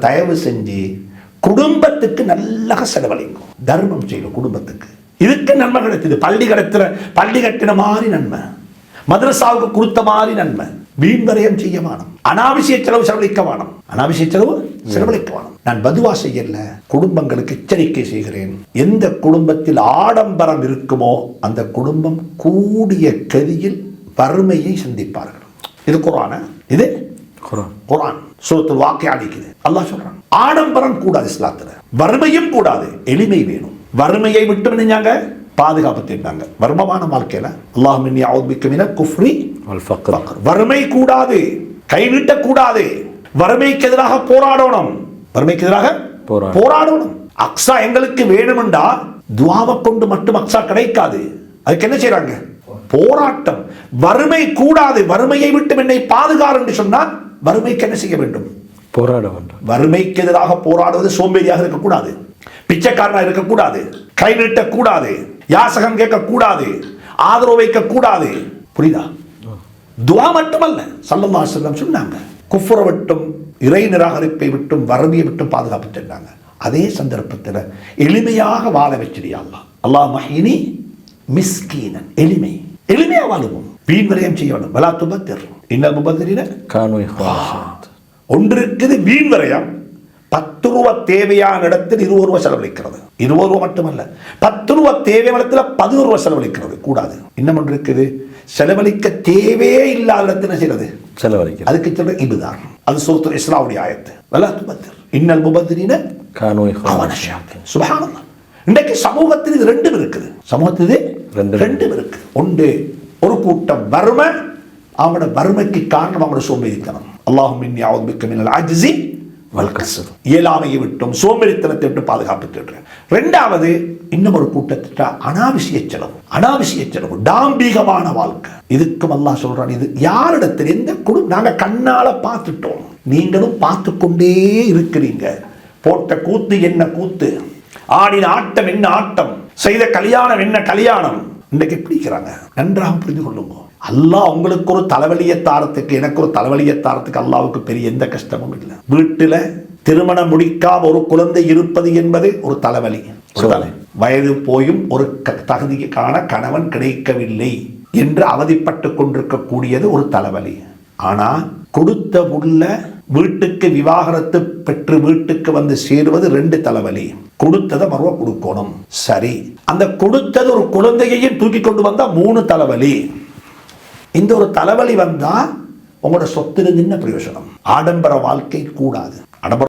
தயவு செஞ்சு குடும்பத்துக்கு நல்லா செலவழிங்க. தர்மம் செய்யணும் குடும்பத்துக்கு. இதுக்கு நன்மை கிடைச்சது பள்ளி கடத்துற பள்ளி கட்டின மாதிரி நன்மை. மதரசாவுக்கு கொடுத்த மாதிரி நன்மை. வீண் வரையம் செய்ய வேணும். அனாவசிய செலவு செலவழிக்க வேணும். அனாவசிய செலவு செலவழிக்க வேணும். நான் பதுவா செய்யல. குடும்பங்களுக்கு எச்சரிக்கை செய்கிறேன். எந்த குடும்பத்தில் ஆடம்பரம் இருக்குமோ அந்த குடும்பம் கூடிய கதியில் வறுமையை சந்திப்பார்கள். இது குரான இது குரான். சூரத்தில் வாக்கை அடிக்குது. அல்லாஹ் சொல்றான் ஆடம்பரம் கூடாது இஸ்லாத்துல. வறுமையும் கூடாது. எளிமை வேணும். வறுமையை விட்டு நினைஞ்சாங்க பாதுகாப்பு தேடினாங்க. வர்மமான வாழ்க்கையில அல்லாஹ் குஃப்ரி. வறுமை கூடாது. கை கூடாது. வறுமைக்கு எதிராக போராடணும். வறுமைக்கு எதிராக போராட- போராடணும். அக்ஸா எங்களுக்கு வேணுமெண்டா துவாவை கொண்டு மட்டும் அக்ஸா கிடைக்காது. அதுக்கு என்ன செய்றாங்க? போராட்டம். வறுமை கூடாது. வறுமையை விட்டு என்னை பாதுகார் என்று சொன்னால் வறுமைக்கு என்ன செய்ய வேண்டும்? போராட வேண்டும். வறுமைக்கு எதிராக போராடுவது சோம்பேறியாக இருக்கக்கூடாது. பிச்சைக்காரனாக இருக்கக்கூடாது. கை நீட்டக்கூடாது. யாசகம் கேட்கக்கூடாது. ஆதரவு வைக்கக்கூடாது. புரியுதா? துவா மட்டுமல்ல. சல்லல்லா செல்லம் சொன்னாங்க. குஃபுரை விட்டும் இறை நிராகரிப்பை விட்டும் வறுமையை விட்டும் பாதுகாப்பு சென்றாங்க. அதே சந்தர்ப்பத்தில் எளிமையாக வாழ வச்சிருயா அல்லாஹ்? அல்லாஹ் மஹினி மிஸ்கீனன் எளிமை. எளிமையா வாழுவோம். வீண் விரயம் செய்ய வேண்டும். வலா துபத்திர் இன்னல் முபத்திரின இஹ்வான் ஒன்று இருக்குது வீண் விரயம் பத்து ரூபா தேவையான இடத்தில் இருபது ரூபா செலவழிக்கிறது. இருபது ரூபா மட்டுமல்ல பத்து ரூபா தேவையான இடத்துல பதினோரு ரூபா செலவழிக்கிறது. கூடாது. இன்னும் ஒன்று இருக்குது செலவழிக்க தேவையே இல்லாத இடத்துல செய்யறது? செலவழிக்கிறது. அதுக்கு சொல்ற இதுதான் அது சூரத்துல் இஸ்லாவுடைய ஆயத்து. வலா துபத்திர் இன்னல் முபத்திரின அவனஷாக்கு சுபஹானல்லாஹ். இன்றைக்கு சமூகத்தில் இது ரெண்டும் இருக்குது. சமூகத்தில். ரெண்டும். இருக்கு. ஒன்று ஒரு கூட்டம் வறுமை. அவங்களோட வறுமைக்கு காரணம் அவங்களோட சோம்பேறித்தனம். அல்லாஹும் மின்னி அவுதுபிக்க மின்னல் இயலாமையை விட்டும் சோம்பேறித்தனத்தை விட்டு பாதுகாப்பு தேடுறேன். ரெண்டாவது இன்னும் ஒரு கூட்டத்திட்ட அனாவசிய செலவு. அனாவசிய செலவு. டாம்பீகமான வாழ்க்கை. இதுக்கும் அல்லாஹ் சொல்றான் இது யாரிடத்தில் எந்த குடும்பம் நாங்கள் கண்ணால பார்த்துட்டோம். நீங்களும் பார்த்து கொண்டே இருக்கிறீங்க. போட்ட கூத்து என்ன கூத்து? ஆடின ஆட்டம் என்ன ஆட்டம்? செய்த கல்யாணம் என்ன கல்யாணம்? இன்றைக்கு பிடிக்கிறாங்க. நன்றாக புரிந்து கொள்ளுங்க. அல்லாஹ் உங்களுக்கு ஒரு தலைவலியை தாரத்துக்கு எனக்கு ஒரு தலைவலியை தாரத்துக்கு அல்லாவுக்கு பெரிய எந்த கஷ்டமும் இல்லை. வீட்டுல திருமணம் முடிக்காம ஒரு குழந்தை இருப்பது என்பது ஒரு தலைவலி. வயது போயும் ஒரு தகுதிக்கான கணவன் கிடைக்கவில்லை என்று அவதிப்பட்டு கொண்டிருக்கக்கூடியது ஒரு தலைவலி. ஆனா கொடுத்த உள்ள வீட்டுக்கு விவாகரத்து பெற்று வீட்டுக்கு வந்து சேருவது ரெண்டு தலைவலி. கொடுத்ததை மறுவ கொடுக்கணும். சரி. அந்த கொடுத்தது ஒரு குழந்தையையும் தூக்கி கொண்டு வந்தால் மூணு தலைவலி. இந்த ஒரு தலைவலி வந்தா உங்களோட சொத்துல என்ன பிரயோஜனம். ஆடம்பர வாழ்க்கை கூடாது. ஆடம்பர